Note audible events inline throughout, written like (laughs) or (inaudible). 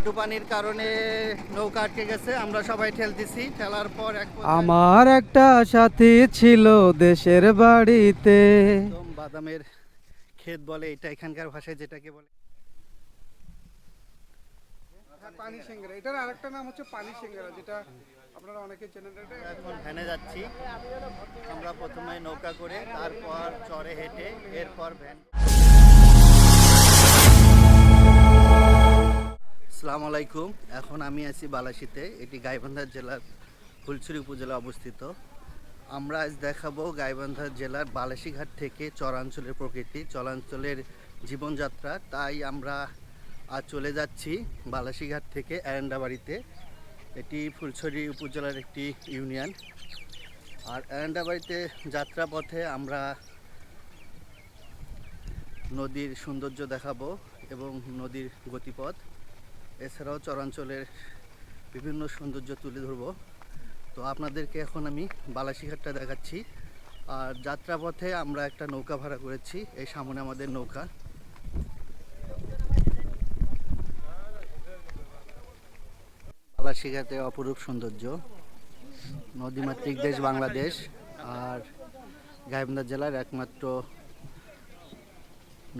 হাঁটু পানির কারণে নৌকা আটকে গেছে আমরা সবাই ঠেলতেছি ঠেলার পর এক আমার একটা সাথী ছিল দেশের বাড়িতে। বাদামের ক্ষেত বলে এটা এখানকার ভাষায় যেটাকে বলে। পানি সিঙ্গারা। এটার আরেকটা নাম হচ্ছে পানি সিঙ্গারা যেটা আপনারা অনেকে চেনেন। এখন ভ্যানে যাচ্ছি। আমরা প্রথমে নৌকা করে তারপর চরে হেঁটে এরপর ভ্যান। আসসালামু আলাইকুম। এখন আমি আছি বালাসিতে, এটি গাইবান্ধা জেলার ফুলছড়ি উপজেলা অবস্থিত। আমরা আজ দেখাবো গাইবান্ধা জেলার বালাসিঘাট থেকে চরাঞ্চলের প্রকৃতি, চরাঞ্চলের জীবনযাত্রা। তাই আমরা আজ চলে যাচ্ছি বালাসিঘাট থেকে এরেন্ডাবাড়িতে। এটি ফুলছড়ি উপজেলার একটি ইউনিয়ন। আর এরেন্ডাবাড়িতে যাত্রাপথে আমরা নদীর সৌন্দর্য দেখাবো এবং নদীর গতিপথ। এছাড়াও চরাঞ্চলের বিভিন্ন সৌন্দর্য তুলে ধরবো। তো আপনাদেরকে এখন আমি বালাসিঘাটটা দেখাচ্ছি। আর যাত্রাপথে আমরা একটা নৌকা ভাড়া করেছি, এই সামনে আমাদের নৌকা। বালাসিঘাটে অপরূপ সৌন্দর্য, নদীমাতৃক দেশ বাংলাদেশ আর গাইবান্ধা জেলার একমাত্র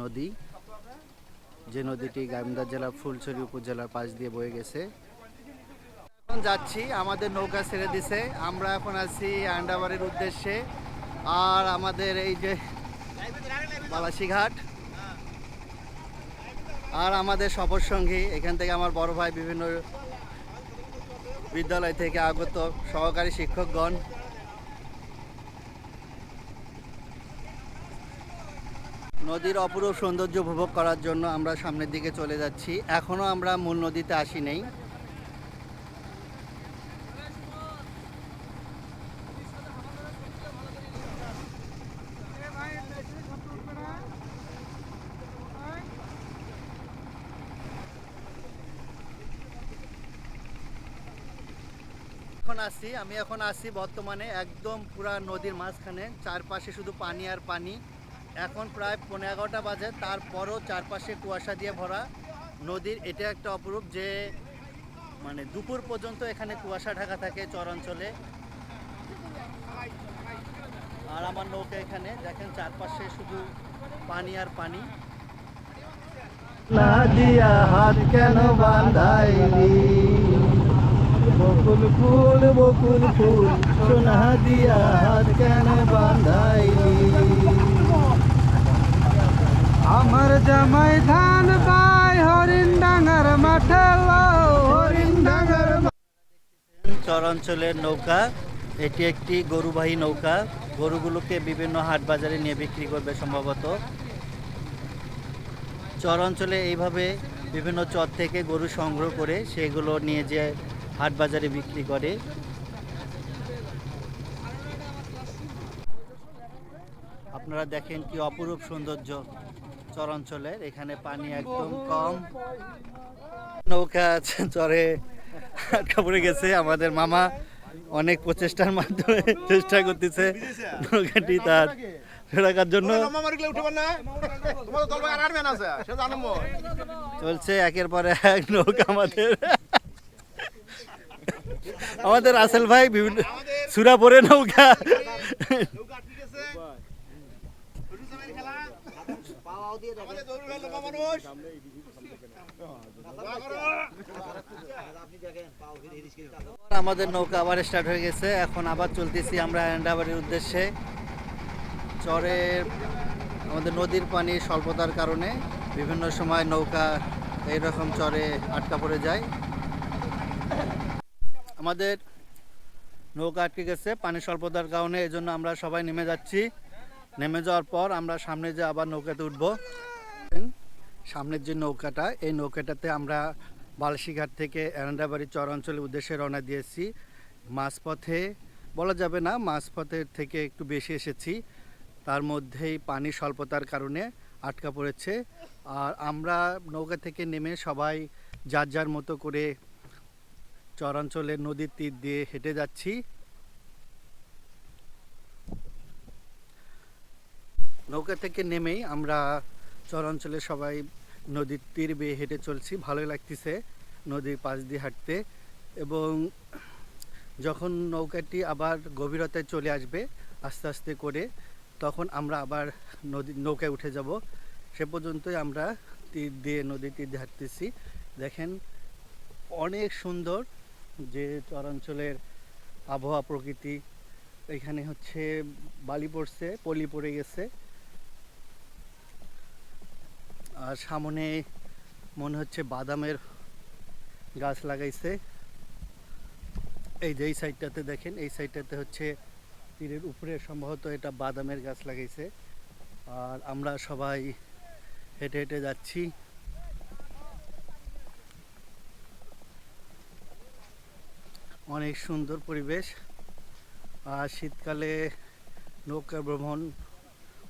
নদী। যে নদীটি গাইবান্ধা জেলার ফুলছড়ি উপজেলার পাশ দিয়ে বয়ে গেছে। এখন যাচ্ছি, আমাদের নৌকা ছেড়ে দিছে। আমরা এখন আছি আন্ডাবাড়ির উদ্দেশ্যে। আর আমাদের এই যে বালাসিঘাট। আর আমাদের সফর সঙ্গী, এখান থেকে আমার বড় ভাই বিভিন্ন বিদ্যালয় থেকে আগত সহকারী শিক্ষকগণ। নদীর অপরূপ সৌন্দর্য উপভোগ করার জন্য আমরা সামনের দিকে চলে যাচ্ছি। এখনও আমরা মূল নদীতে আসি নেই। এখন আসি, আমি এখন আসি বর্তমানে একদম পুরা নদীর মাঝখানে, চারপাশে শুধু পানি আর পানি। এখন প্রায় পনেরো এগারোটা বাজে। তারপরও চারপাশে কুয়াশা দিয়ে ভরা। নদীর এটা একটা অপরূপ যে মানে দুপুর পর্যন্ত এখানে কুয়াশা ঢাকা থাকে চরাঞ্চলে। আর আমার নৌকা এখানে, দেখেন চারপাশে শুধু পানি আর পানি। হাত কেন বকুল ফুল বকুল ফুল, সোনা দিয়া হাত কেন বাঁধাইলি? হরিণ মাঠে চরাঞ্চলের নৌকা, এটি একটি গরুবাহী নৌকা। গরুগুলোকে বিভিন্ন হাট বাজারে নিয়ে বিক্রি করবে সম্ভবত। চরাঞ্চলে এইভাবে বিভিন্ন চর থেকে গরু সংগ্রহ করে সেগুলো নিয়ে যে হাট বাজারে বিক্রি করে। আপনারা দেখেন কি অপরূপ সৌন্দর্য। চরাঞ্চলের এখানে পানি একদম কম। নৌকা আছে চরে আটকা পড়ে গেছে আমাদের মামা। অনেক প্রচেষ্টার মাধ্যমে চেষ্টা করতেছে নৌকাটি তার রাখার জন্য। চলছে একের পর এক নৌকা আমাদের। আমাদের আসেল ভাই বিভিন্ন সুরা পরে নৌকা আমাদের নৌকা আবার স্টার্ট হয়ে গেছে। এখন আবার চলতেছি আমরা এন্ডাবাড়ির উদ্দেশ্যে। চরের আমাদের নদীর পানি স্বল্পতার কারণে বিভিন্ন সময় নৌকা এইরকম চরে আটকা পড়ে যায়। আমাদের নৌকা আটকে গেছে, পানি স্বল্পতার কারণে এই জন্য আমরা সবাই নেমে যাচ্ছি। নেমে যাওয়ার পর আমরা সামনে যে আবার নৌকাতে উঠবো। সামনের যে নৌকাটা, এই নৌকাটাতে আমরা বালশিঘাট থেকে এরান্ডাবাড়ি চর অঞ্চলের উদ্দেশ্যে রওনা দিয়েছি। মাঝপথে, বলা যাবে না, মাঝপথের থেকে একটু বেশি এসেছি। তার মধ্যেই পানি স্বল্পতার কারণে আটকা পড়েছে। আর আমরা নৌকা থেকে নেমে সবাই যার যার মতো করে চরাঞ্চলের নদীর তীর দিয়ে হেঁটে যাচ্ছি। নৌকা থেকে নেমেই আমরা চরাঞ্চলে সবাই নদীর তীর বেয়ে হেঁটে চলছি, ভালোই লাগতেছে নদীর পাশ দিয়ে হাঁটতে। এবং যখন নৌকাটি আবার গভীরতায় চলে আসবে আস্তে আস্তে করে, তখন আমরা আবার নদী, নৌকায় উঠে যাব। সে পর্যন্তই আমরা তীর দিয়ে নদী তীর দিয়ে হাঁটতেছি। দেখেন অনেক সুন্দর যে চরাঞ্চলের আবহাওয়া প্রকৃতি। এখানে হচ্ছে বালি পড়ছে, পলি পড়ে গেছে। আর সামনে মনে হচ্ছে বাদামের গাছ লাগাইছে। এই যে এই সাইডটাতে দেখেন, এই সাইডটাতে হচ্ছে তীরের উপরে সম্ভবত এটা বাদামের গাছ লাগাইছে। আর আমরা সবাই হেঁটে হেঁটে যাচ্ছি। অনেক সুন্দর পরিবেশ। আর শীতকালে নৌকা ভ্রমণ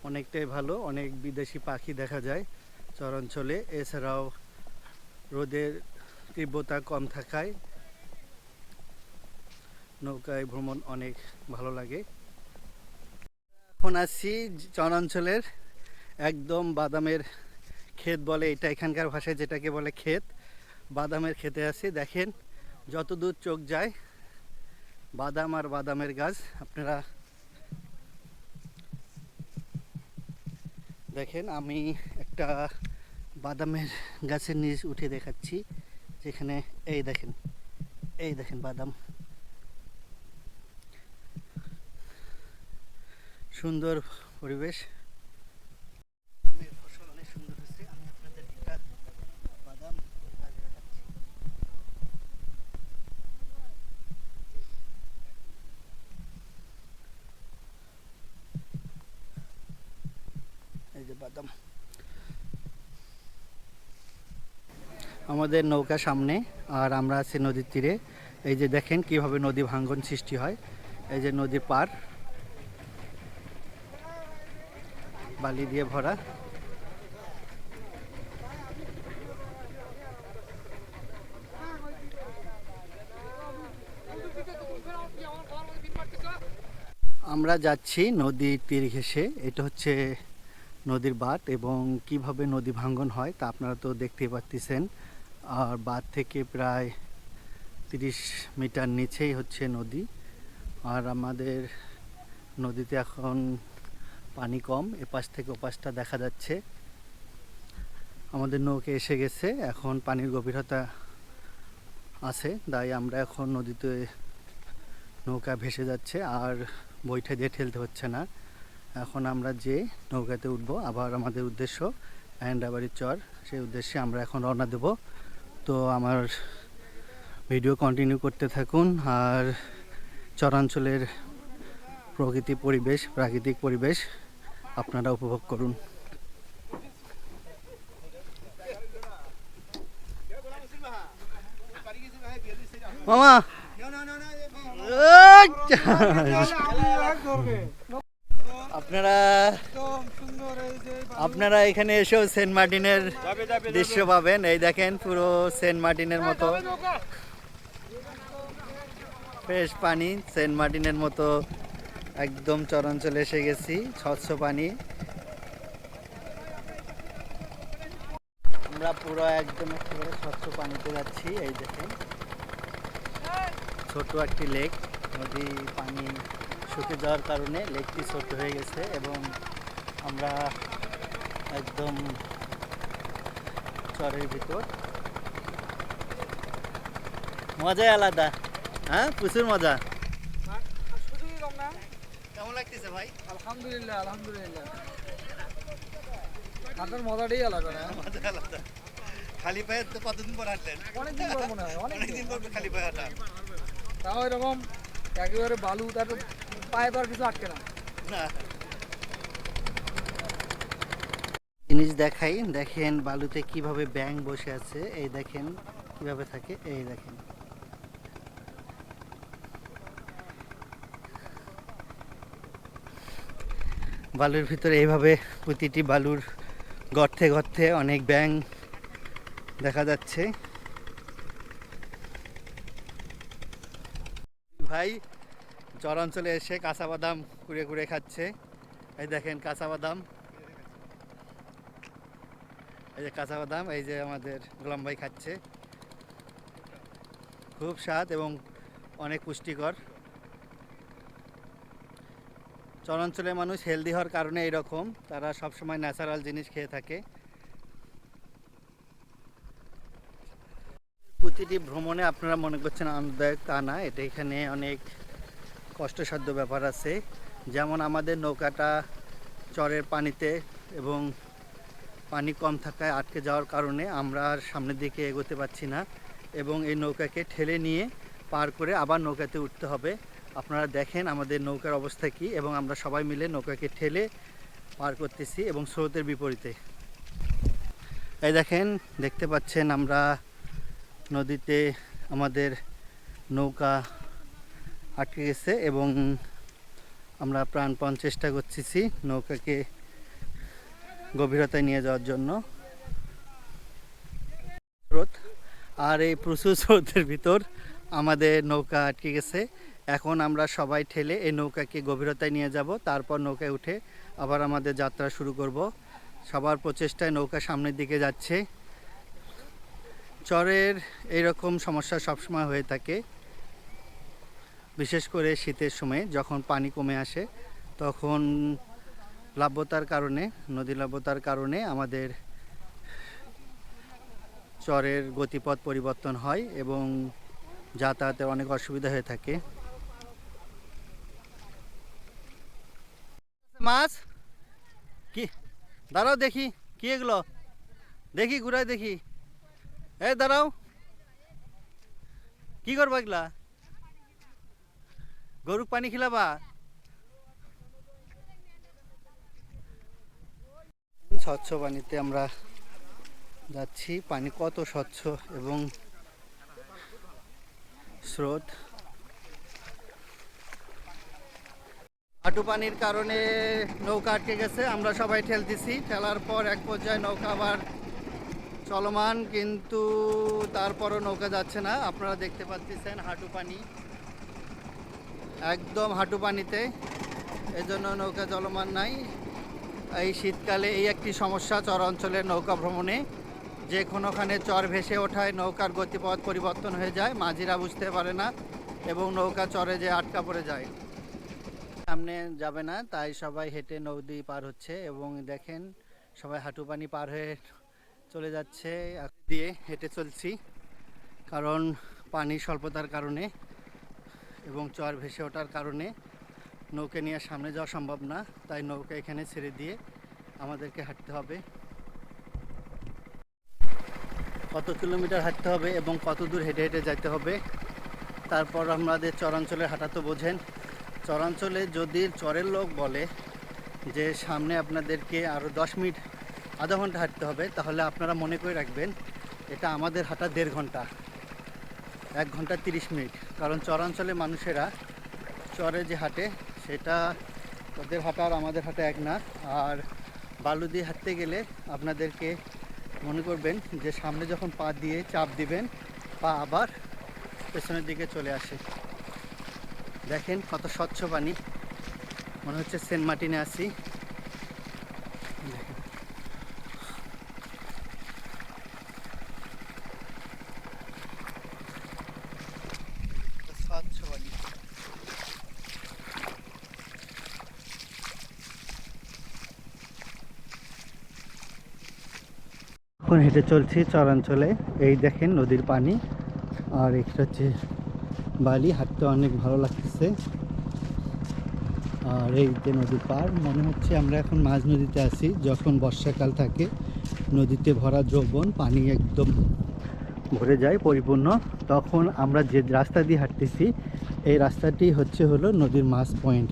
অনেকটাই ভালো, অনেক বিদেশি পাখি দেখা যায়। চরাঞ্চলে। এছাড়াও রোদের তীব্রতা কম থাকায় নৌকায় ভ্রমণ অনেক ভালো লাগে। এখন আসছি চরাঞ্চলের একদম বাদামের ক্ষেত বলে, এটা এখানকার ভাষায় যেটাকে বলে ক্ষেত। বাদামের খেতে আছি। দেখেন যত দূর চোখ যায়, বাদাম আর বাদামের গাছ, আপনারা দেখেন, আমি একটা বাদামের গাছের নিচ উঠে দেখাচ্ছি যেখানে এই দেখেন এই দেখেন বাদাম। সুন্দর পরিবেশ বাদামের ফসল অনেক সুন্দর হয়েছে আমি আপনাদের একটা বাদাম গাছ দেখাচ্ছি এই যে বাদাম আমাদের নৌকা সামনে আর আমরা আছি নদীর তীরে। এই যে দেখেন কীভাবে নদী ভাঙ্গন সৃষ্টি হয়। এই যে নদীর পার। বালি দিয়ে ভরা। আমরা যাচ্ছি নদীর তীর ঘেঁষে। এটা হচ্ছে নদীর বাঁধ এবং কীভাবে নদী ভাঙ্গন হয় তা আপনারা তো দেখতেই পাচ্ছেন আর বাঁধ থেকে প্রায় তিরিশ মিটার নিচেই হচ্ছে নদী। আর আমাদের নদীতে এখন পানি কম, এপাশ থেকে ওপাশটা দেখা যাচ্ছে। আমাদের নৌকে এসে গেছে, এখন পানির গভীরতা আছে, তাই আমরা এখন নদীতে নৌকা ভেসে যাচ্ছে, আর বইটা দিয়ে ঠেলতে হচ্ছে না। এখন আমরা যে নৌকাতে উঠবো, আবার আমাদের উদ্দেশ্য অ্যান্ডাবাড়ির চর, সেই উদ্দেশ্যে আমরা এখন রওনা দেব। তো আমার ভিডিও কন্টিনিউ করতে থাকুন আর চরাঞ্চলের প্রকৃতি পরিবেশ প্রাকৃতিক পরিবেশ আপনারা উপভোগ করুন মামা! আপনারা আপনারা এখানে এসেও সেন্ট মার্টিনের দৃশ্য পাবেন। এই দেখেন পুরো সেন্ট মার্টিনের মতো। ফ্রেশ পানি সেন্ট মার্টিনের মতো একদম চরাঞ্চলে এসে গেছি স্বচ্ছ পানি। আমরা পুরো একদম একেবারে স্বচ্ছ পানিতে যাচ্ছি এই দেখেন। ছোট একটি লেক নদী পানি। শুকে যাওয়ার কারণে লেকটি ছোট হয়ে গেছে এবং আমরা একদম চরের ভিতর। মজাই আলাদা হ্যাঁ? প্রচুর মজা। কেমন লাগতেছে ভাই? আলহামদুলিল্লাহ আলহামদুলিল্লাহ। হাঁটার মজাটাই আলাদা না মজা আলাদা। খালি পায়ে তো কতদিন পর হাঁটলেন? অনেকদিন পর মনে হয় অনেক অনেকদিন পর। খালি পায়ে হাঁটা। তাও এরকম একেবারে বালু তার (laughs) জিনিস দেখাই, দেখেন বালুতে কীভাবে ব্যাং বসে আছে, এই দেখেন কীভাবে থাকে, এই দেখেন। বালুর ভিতরে এইভাবে প্রতিটি বালুর গর্তে গর্তে অনেক ব্যাং দেখা যাচ্ছে। ভাই চরাঞ্চলে এসে কাঁচা বাদাম কুড়ে কুড়ে খাচ্ছে। এই দেখেন কাঁচা বাদাম এই যে কাঁচা বাদাম এই যে আমাদের গোলাম ভাই খাচ্ছে। খুব স্বাদ এবং অনেক পুষ্টিকর। চরাঞ্চলের মানুষ হেলদি হওয়ার কারণে এরকম তারা সবসময় ন্যাচারাল জিনিস খেয়ে থাকে। প্রতিটি ভ্রমণে আপনারা মনে করছেন আনন্দদায়ক, তা না। এটা এখানে অনেক কষ্টসাধ্য ব্যাপার আছে। যেমন আমাদের নৌকাটা চরের পানিতে এবং পানি কম থাকায় আটকে যাওয়ার কারণে আমরা আর সামনের দিকে এগোতে পারছি না এবং এই নৌকাকে ঠেলে নিয়ে পার করে আবার নৌকাতে উঠতে হবে। আপনারা দেখেন আমাদের নৌকার অবস্থা কী এবং আমরা সবাই মিলে নৌকাকে ঠেলে পার করতেছি এবং স্রোতের বিপরীতে। এই দেখেন, দেখতে পাচ্ছেন আমরা নদীতে আমাদের নৌকা আটকে গেছে এবং আমরা প্রাণপণ চেষ্টা করতেছি নৌকাকে গভীরতায় নিয়ে যাওয়ার জন্য। স্রোত, আর এই প্রচুর স্রোতের ভিতর আমাদের নৌকা আটকে গেছে। এখন আমরা সবাই ঠেলে এই নৌকাকে গভীরতায় নিয়ে যাব, তারপর নৌকায় উঠে আবার আমাদের যাত্রা শুরু করব। সবার প্রচেষ্টায় নৌকা সামনের দিকে যাচ্ছে। চরের এইরকম সমস্যা সবসময় হয়ে থাকে। বিশেষ করে শীতের সময় যখন পানি কমে আসে, তখন লাভ্যতার কারণে, নদী লাভ্যতার কারণে আমাদের চরের গতিপথ পরিবর্তন হয় এবং যাতায়াতের অনেক অসুবিধা হয়ে থাকে। মাছ, কি? দাঁড়াও দেখি, কি এগুলো? দেখি, ঘুরাই দেখি। এ দাঁড়াও। কি করবা এগুলা? গরুক পানি খিলাবা? স্বচ্ছ পানিতে আমরা যাচ্ছি। পানি কত স্বচ্ছ এবং স্রোত। হাঁটু পানির কারণে নৌকা আটকে গেছে, আমরা সবাই ঠেলতেছি ঠেলার পর এক পর্যায়ে নৌকা আবার চলমান, কিন্তু তারপরও নৌকা যাচ্ছে না। আপনারা দেখতে পাচ্ছেন হাঁটু পানি। একদম হাঁটু পানিতে। এজন্য নৌকা চলমান নাই। এই শীতকালে এই একটি সমস্যা চর অঞ্চলের নৌকা ভ্রমণে। যে কোনোখানে চর ভেসে ওঠায় নৌকার গতিপথ পরিবর্তন হয়ে যায়, মাঝিরা বুঝতে পারে না এবং নৌকা চরে যে আটকা পড়ে যায়। সামনে যাবে না, তাই সবাই হেঁটে নদী পার হচ্ছে এবং দেখেন সবাই হাঁটু পানি পার হয়ে চলে যাচ্ছে। দিয়ে হেঁটে চলছি, কারণ পানি স্বল্পতার কারণে। এবং চর ভেসে ওঠার কারণে নৌকে নিয়ে সামনে যাওয়া সম্ভব না, তাই নৌকা এখানে ছেড়ে দিয়ে আমাদেরকে হাঁটতে হবে। কত কিলোমিটার হাঁটতে হবে এবং কত দূর হেঁটে হেঁটে যেতে হবে, তারপর আমাদের চরাঞ্চলে হাঁটা তো বোঝেন। চরাঞ্চলে যদি চরের লোক বলে যে, সামনে আপনাদেরকে আরও দশ মিনিট, আধা ঘণ্টা হাঁটতে হবে, তাহলে আপনারা মনে করে রাখবেন, এটা আমাদের হাঁটা দেড় ঘণ্টা। এক ঘণ্টা তিরিশ মিনিট। কারণ চরাঞ্চলে মানুষেরা চরে যে হাঁটে, সেটা ওদের হাঁটা আর আমাদের হাঁটা এক না। আর বালু দিয়ে হাঁটতে গেলে আপনাদেরকে মনে করবেন যে সামনে যখন পা দিয়ে চাপ দিবেন, পা আবার পেছনের দিকে চলে আসে। দেখেন কত স্বচ্ছ পানি। মনে হচ্ছে সেন্ট মার্টিনে আছি দেখেন। স্বচ্ছ পানি এখন হেঁটে চলছি চরাঞ্চলে। এই দেখেন নদীর পানি। আর এটা হচ্ছে বালি, হাঁটতে অনেক ভালো লাগতেছে। আর এই যে নদীর পার, মনে হচ্ছে আমরা এখন মাঝ নদীতে আছি। যখন বর্ষাকাল থাকে, নদীতে ভরা যৌবন, পানি একদম ভরে যায় পরিপূর্ণ। তখন আমরা যে রাস্তা দিয়ে হাঁটতেছি, এই রাস্তাটি হচ্ছে হলো নদীর মাছ পয়েন্ট।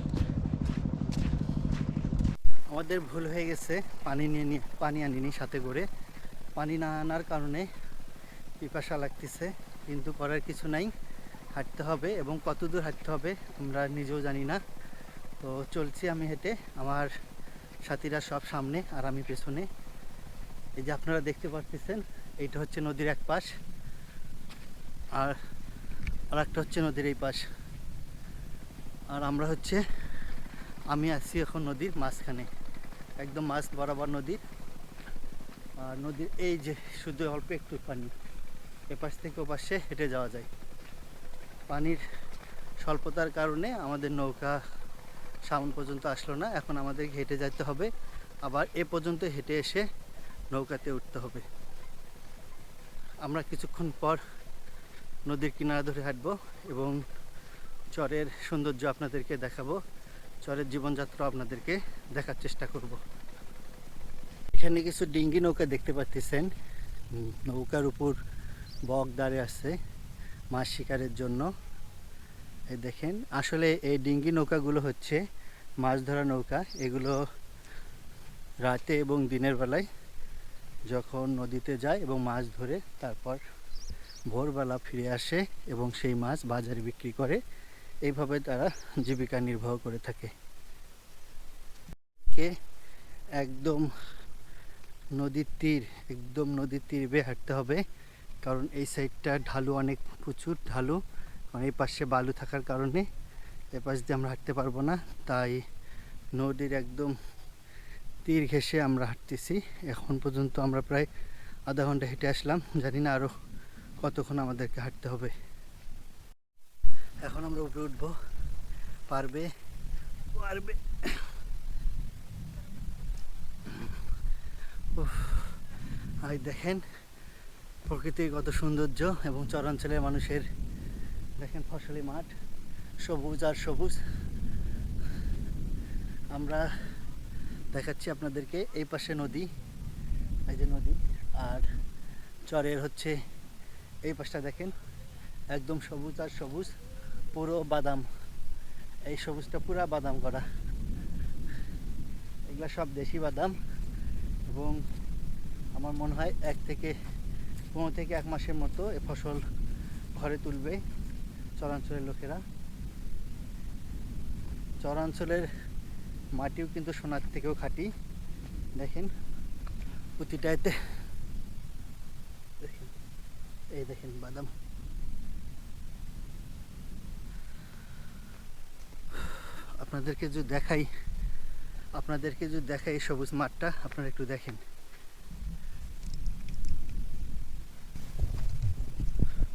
আমাদের ভুল হয়ে গেছে, পানি নিয়ে নিয়ে পানি আনিনি সাথে করে। পানি না আনার কারণে পিপাসা লাগতেছে। কিন্তু করার কিছু নাই। হাঁটতে হবে এবং কত দূর হাঁটতে হবে আমরা নিজেও জানি না। তো চলছি আমি হেঁটে। আমার সাথীরা সব সামনে আর আমি পেছনে। এই যে আপনারা দেখতে পাচ্ছেন এইটা হচ্ছে নদীর এক পাশ। আর আর একটা হচ্ছে নদীর এই পাশ। আর আমরা হচ্ছে, আমি আছি এখন নদীর মাঝখানে। একদম মাছ বরাবর নদীর নদীর এই যে শুধু অল্প একটু পানি, এপাশ থেকে ওপাশে হেঁটে যাওয়া যায়। পানির স্বল্পতার কারণে আমাদের নৌকা সামন পর্যন্ত আসলো না, এখন আমাদের হেঁটে যেতে হবে। আবার এ পর্যন্ত হেঁটে এসে নৌকাতে উঠতে হবে। আমরা কিছুক্ষণ পর নদীর কিনারা ধরে হাঁটবো এবং চরের সৌন্দর্য আপনাদেরকে দেখাবো, চরের জীবনযাত্রা আপনাদেরকে দেখার চেষ্টা করব। এখানে কিছু ডিঙ্গি নৌকা দেখতে পাচ্ছেন নৌকার উপর বক দাঁড়িয়ে আছে মাছ শিকারের জন্য। এই দেখেন, আসলে এই ডিঙ্গি নৌকাগুলো হচ্ছে মাছ ধরা নৌকা। এগুলো রাতে এবং দিনের বেলায় যখন নদীতে যায় এবং মাছ ধরে, তারপর ভোরবেলা ফিরে আসে এবং সেই মাছ বাজারে বিক্রি করে। এইভাবে তারা জীবিকা নির্বাহ করে থাকে। কে একদম নদীর তীর, একদম নদীর তীর বেয়ে হাঁটতে হবে। কারণ এই সাইডটা ঢালু অনেক প্রচুর, ঢালু। কারণ এই পাশে বালু থাকার কারণে এ পাশ দিয়ে আমরা হাঁটতে পারব না। তাই নদীর একদম তীর ঘেঁষে আমরা হাঁটতেছি। এখন পর্যন্ত আমরা প্রায় আধা ঘণ্টা হেঁটে আসলাম। জানি না আরও কতক্ষণ আমাদেরকে হাঁটতে হবে। এখন আমরা উপরে উঠবো। পারবে পারবে আর দেখেন প্রকৃতির কত সৌন্দর্য এবং চরাঞ্চলের মানুষের, দেখেন ফসলি মাঠ, সবুজ আর সবুজ। আমরা দেখাচ্ছি আপনাদেরকে এই পাশে নদী, এই যে নদী, আর চরের হচ্ছে এই পাশটা দেখেন, একদম সবুজ আর সবুজ, পুরো বাদাম। এই সবুজটা পুরা বাদাম করা। এগুলা সব দেশি বাদাম। এবং আমার মনে হয় এক থেকে পনেরো থেকে এক মাসের মতো এ ফসল ঘরে তুলবে চরাঞ্চলের লোকেরা। চরাঞ্চলের মাটিও কিন্তু সোনার থেকেও খাটি। দেখেন প্রতিটাইতে দেখেন, এই দেখেন বাদাম। আপনাদেরকে যদি দেখাই আপনাদেরকে যদি দেখাই এই সবুজ মাঠটা, আপনারা একটু দেখেন।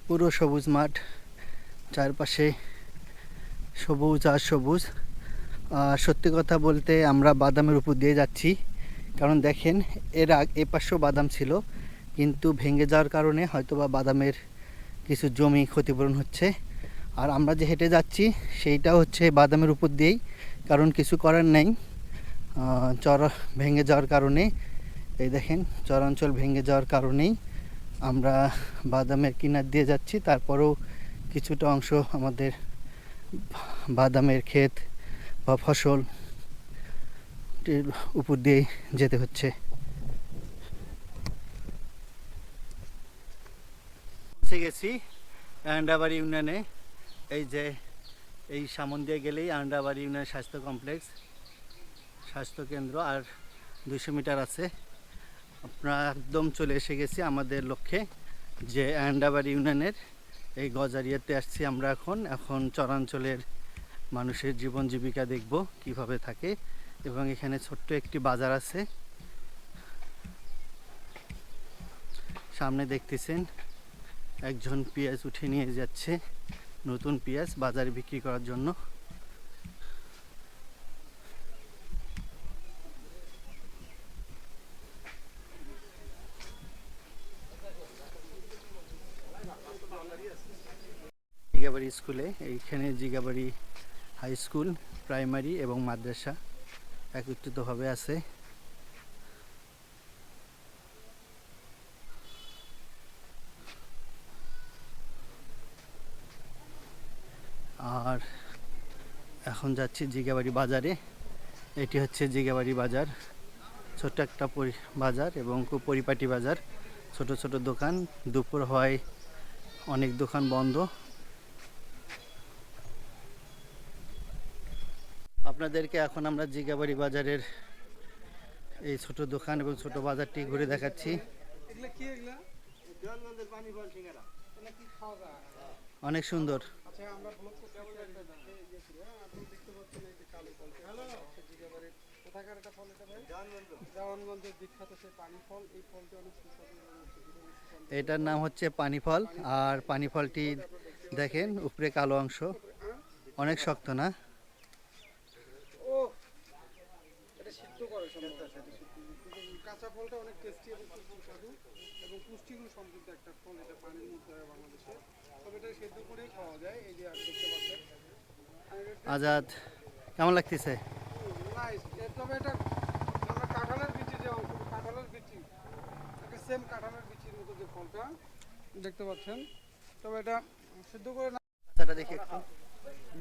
পুরো সবুজ মাঠ, চারপাশে সবুজ আর সবুজ। আর সত্যি কথা বলতে আমরা বাদামের উপর দিয়ে যাচ্ছি, কারণ দেখেন, এর আগ, এ পাশেও বাদাম ছিল, কিন্তু ভেঙে যাওয়ার কারণে হয়তোবা বাদামের কিছু জমি ক্ষতিপূরণ হচ্ছে। আর আমরা যে হেঁটে যাচ্ছি, সেইটা হচ্ছে বাদামের উপর দিয়েই, কারণ কিছু করার নেই। চর ভেঙে যাওয়ার কারণে, এই দেখেন, চরাঞ্চল ভেঙে যাওয়ার কারণেই আমরা বাদামের কিনার দিয়ে যাচ্ছি। তারপরেও কিছুটা অংশ আমাদের বাদামের ক্ষেত বা ফসল উপর দিয়ে যেতে হচ্ছে। গেছি আন্ডাবাড়ি ইউনিয়নে। এই যে, এই সামন দিয়ে গেলেই আন্ডাবাড়ি ইউনিয়ন স্বাস্থ্য কমপ্লেক্স। স্বাস্থ্য কেন্দ্র আর দুশো মিটার আছে। আমরা একদম চলে এসে গেছি আমাদের লক্ষ্যে যে আন্ডাবাড়ি ইউনিয়নের এই গজারিয়াতে আসছি আমরা এখন। এখন চরাঞ্চলের মানুষের জীবন জীবিকা দেখব কীভাবে থাকে এবং এখানে ছোট্ট একটি বাজার আছে। সামনে দেখতেছেন একজন পেঁয়াজ উঠে নিয়ে যাচ্ছে নতুন পেঁয়াজ বাজারে বিক্রি করার জন্য। জিগাবাড়ি স্কুলে এইখানে জিগাবাড়ি হাই স্কুল প্রাইমারি এবং মাদ্রাসা একত্রিতভাবে আছে। আর এখন যাচ্ছি জিগাবাড়ি বাজারে। এটি হচ্ছে জিগাবাড়ি বাজার। ছোট্ট একটা বাজার এবং খুব পরিপাটি বাজার। ছোট ছোট দোকান। দুপুর হয়, অনেক দোকান বন্ধ। আপনাদেরকে এখন আমরা জিগাবাড়ি বাজারের এই ছোট দোকান এবং ছোট বাজারটি ঘুরে দেখাচ্ছি। অনেক সুন্দর। এটার নাম হচ্ছে পানি ফল আর পানি ফলটি দেখেন উপরে কালো অংশ। অনেক শক্ত না ও এটা সিদ্ধ করে সম্ভবত কাঁচা ফলটা অনেক টেস্টি এবং সুস্বাদু এবং পুষ্টিগুণ সমৃদ্ধ একটা ফল এটা পানির মধ্যে হয় বাংলাদেশে। তবে এটা সেদ্ধ করেই খাওয়া যায় এই যে দেখতে পাচ্ছেন। আজাদ কেমন লাগতেছে? তবে এটা আমরা কাঁঠালের বিচি যে অংশ কাঁঠালের বিচি এটা সেম কাঁঠালের বিচির মতো যে ফলটা দেখতে পাচ্ছেন। তবে এটা সিদ্ধ করে না বাচ্চাটা দেখি একটু।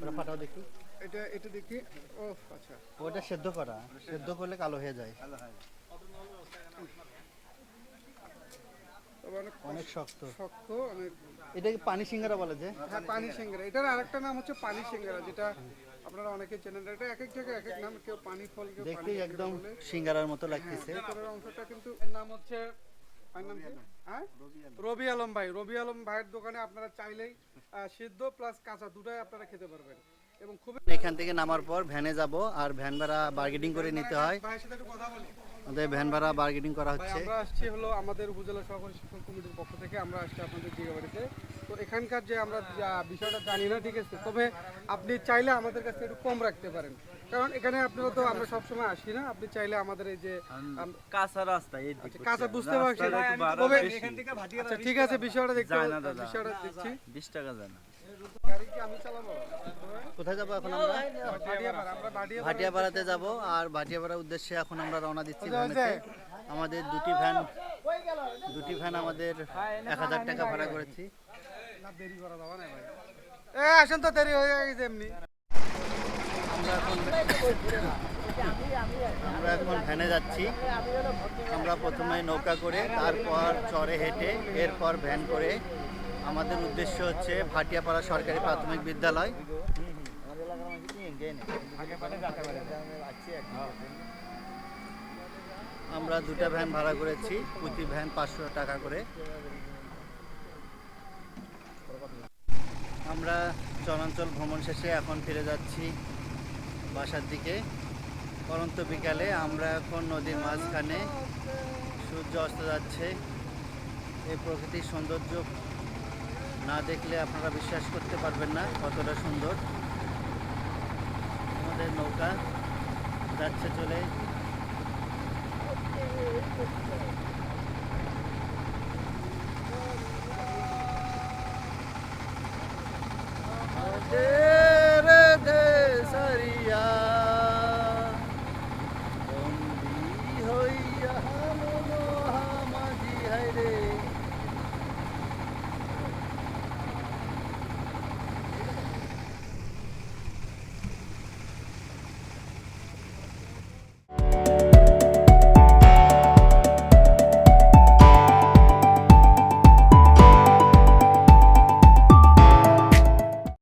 ওটা ফাটাও দেখি। এটা এটা দেখি। ও আচ্ছা। ওটা সেদ্ধ করা। সেদ্ধ করলে কালো হয়ে যায়। তবে অনেক অনেক শক্ত। শক্ত অনেক এটা কি পানি সিঙ্গারা বলে যে। হ্যাঁ পানি সিঙ্গারা। এটার আরেকটা নাম হচ্ছে পানি সিঙ্গারা যেটা আপনারা অনেকে চেনেন এটা এক এক জায়গায় এক এক নাম কেউ পানি ফল কেউ একদম সিঙ্গারার মতো লাগতেছে। ভিতরের অংশটা কিন্তু এর নাম হচ্ছে? হ্যাঁ? রবি আলম। ভাই। রবি আলম ভাইয়ের দোকানে আপনারা চাইলেই সিদ্ধ প্লাস কাঁচা দুটাই আপনারা খেতে পারবেন। এবং খুবই এখান থেকে নামার পর ভ্যানে যাব আর ভ্যান ভাড়া বার্গেটিং করে নিতে হয়। ভাইয়ের সাথে একটু কথা বলি। আমাদের ভ্যান ভাড়া বার্গেটিং করা হচ্ছে। আমরা আসছি হলো আমাদের উপজেলা সহকারী শিক্ষক কমিটির পক্ষ থেকে আমরা আসছি আপনাদের জিগাবাড়িতে। তো এখানকার যে আমরা বিষয়টা জানি না ঠিক আছে? তবে আপনি চাইলে আমাদের কাছে একটু কম রাখতে পারেন। কারণ এখানে আপনারা তো আমরা সবসময় আসি না। আপনি চাইলে আমাদের এই যে কাঁচা রাস্তা এই আচ্ছা, কাঁচা বুঝতে পারছি। তবে আচ্ছা ঠিক আছে বিষয়টা দেখতে দাদা। বিষয়টা দেখছি। বিশ টাকা জানা। কোথায় যাব এখন আমরা? ভাটিয়াপাড়া আমরা ভাটিয়াপাড়া ভাটিয়াপাড়াতে যাব আর ভাটিয়াপাড়ার উদ্দেশ্যে এখন আমরা রওনা দিচ্ছি আমাদের দুটি ভ্যান দুটি ভ্যান আমাদের এক হাজার টাকা ভাড়া করেছি। আসেন তো দেরি হয়ে গেছে এমনি। আমরা এখন আমরা এখন ভ্যানে যাচ্ছি। আমরা প্রথমে নৌকা করে তারপর চরে হেঁটে এরপর ভ্যান করে আমাদের উদ্দেশ্য হচ্ছে ভাটিয়াপাড়া সরকারি প্রাথমিক বিদ্যালয়। আমরা দুটা ভ্যান ভাড়া করেছি, প্রতি ভ্যান পাঁচশো টাকা করে। আমরা চরাঞ্চল ভ্রমণ শেষে এখন ফিরে যাচ্ছি বাসার দিকে। পরন্ত বিকালে আমরা এখন নদীর মাঝখানে সূর্য অস্ত যাচ্ছে। এই প্রকৃতির সৌন্দর্য না দেখলে আপনারা বিশ্বাস করতে পারবেন না কতটা সুন্দর। আমাদের নৌকা যাচ্ছে চলে।